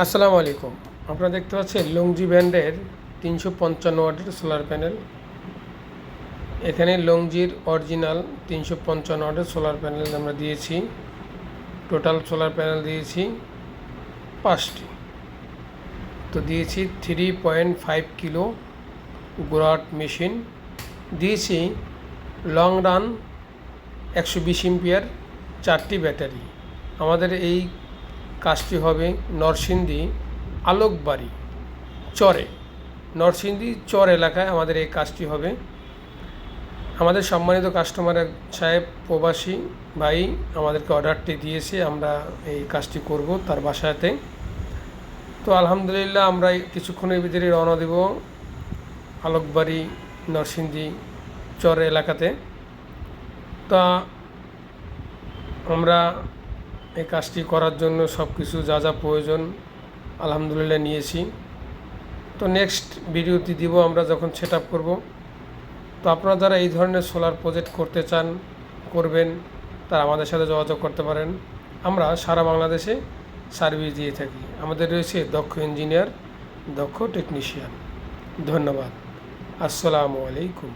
আসসালামু আলাইকুম। আপনারা দেখতে পাচ্ছেন লংজি ব্র্যান্ডের তিনশো পঞ্চান্ন ওয়াটের সোলার প্যানেল। এখানে লংজির অরিজিনাল তিনশো পঞ্চান্ন ওয়াটের সোলার প্যানেল আমরা দিয়েছি। টোটাল সোলার প্যানেল দিয়েছি পাঁচটি। তো দিয়েছি থ্রি পয়েন্ট ফাইভ কিলো গোরাট মেশিন। দিয়েছি লং রান একশো বিশ এম্পিয়ার চারটি ব্যাটারি। আমাদের এই কাজটি হবে নরসিংদী আলোকবাড়ি চরে। নরসিংদী চর এলাকায় আমাদের এই কাজটি হবে। আমাদের সম্মানিত কাস্টমার সাহেব, প্রবাসী ভাই আমাদেরকে অর্ডারটি দিয়েছে, আমরা এই কাজটি করব তার বাসাতে। তো আলহামদুলিল্লাহ আমরা কিছুক্ষণের ভিতরে রওনা দেব আলোকবাড়ি নরসিংদী চর এলাকাতে। তা আমরা এই কাজটি করার জন্য সব কিছু যা যা প্রয়োজন আলহামদুলিল্লাহ নিয়েছি। তো নেক্সট ভিডিওটি দিব আমরা যখন সেট আপ করব। তো আপনারা যারা এই ধরনের সোলার প্রজেক্ট করতে চান, করবেন, তারা আমাদের সাথে যোগাযোগ করতে পারেন। আমরা সারা বাংলাদেশে সার্ভিস দিয়ে থাকি। আমাদের রয়েছে দক্ষ ইঞ্জিনিয়ার দক্ষ টেকনিশিয়ান ধন্যবাদ। আসসালামু আলাইকুম।